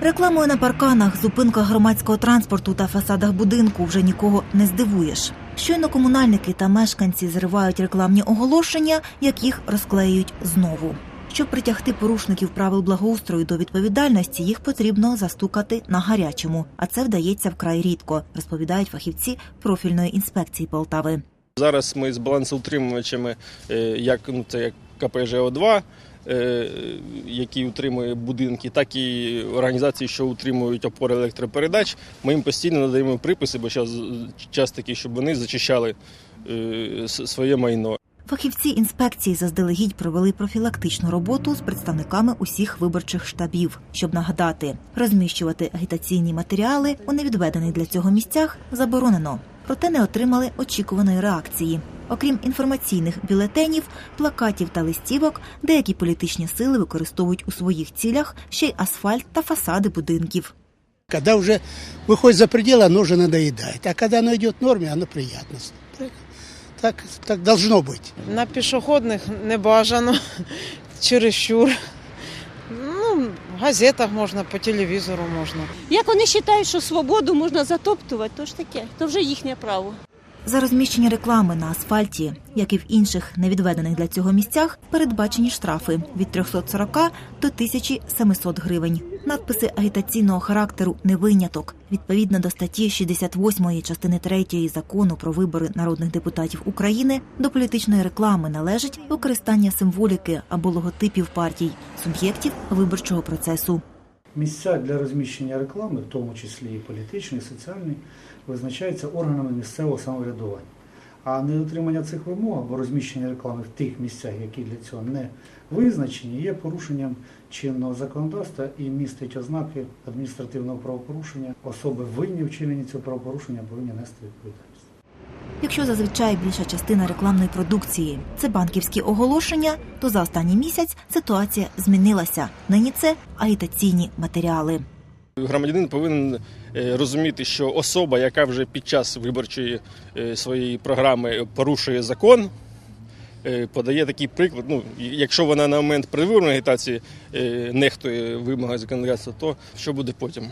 Рекламою на парканах, зупинках громадського транспорту та фасадах будинку вже нікого не здивуєш. Щойно комунальники та мешканці зривають рекламні оголошення, як їх розклеюють знову. Щоб притягти порушників правил благоустрою до відповідальності, їх потрібно застукати на гарячому, а це вдається вкрай рідко, розповідають фахівці профільної інспекції Полтави. Зараз ми з балансоутримувачами, е, як ну це як КПЖО2, е, які утримує будинки, так і організації, що утримують опори електропередач. Ми їм постійно надаємо приписи, бо зараз час такий, щоб вони зачищали е, своє майно. Фахівці інспекції заздалегідь провели профілактичну роботу з представниками усіх виборчих штабів, щоб нагадати, розміщувати агітаційні матеріали у невідведених для цього місцях заборонено. Проте не отримали очікуваної реакції. Окрім інформаційних бюлетенів, плакатів та листівок, деякі політичні сили використовують у своїх цілях ще й асфальт та фасади будинків. Когда уже выходит за пределы, оно уже надоедает. А когда оно идет в норме, оно приятно. Так, так должно быть. На пішохідних не бажано, чересчур. Ну, в газетах можна, по телевізору можна. Як вони вважають, що свободу можна затоптувати, то ж таке, то вже їхнє право. За розміщення реклами на асфальті, як і в інших невідведених для цього місцях, передбачені штрафи від 340 до 1700 гривень. Надписи агітаційного характеру не виняток. Відповідно до статті 68 частини 3 закону про вибори народних депутатів України до політичної реклами належить використання символіки або логотипів партій, суб'єктів виборчого процесу. Місця для розміщення реклами, в тому числі і політичної, і соціальної, визначаються органами місцевого самоврядування. А недотримання цих вимог або розміщення реклами в тих місцях, які для цього не визначені, є порушенням чинного законодавства і містить ознаки адміністративного правопорушення. Особи винні в вчиненні цього правопорушення повинні нести відповідальність. Якщо зазвичай більша частина рекламної продукції це банківські оголошення, то за останній місяць ситуація змінилася. Нині це агітаційні матеріали. Громадянин повинен е, розуміти, що особа, яка вже під час виборчої е, своєї програми порушує закон, е, подає такий приклад. Ну, якщо вона на момент предвиборної агітації нехтує вимоги законодавства, то що буде потім?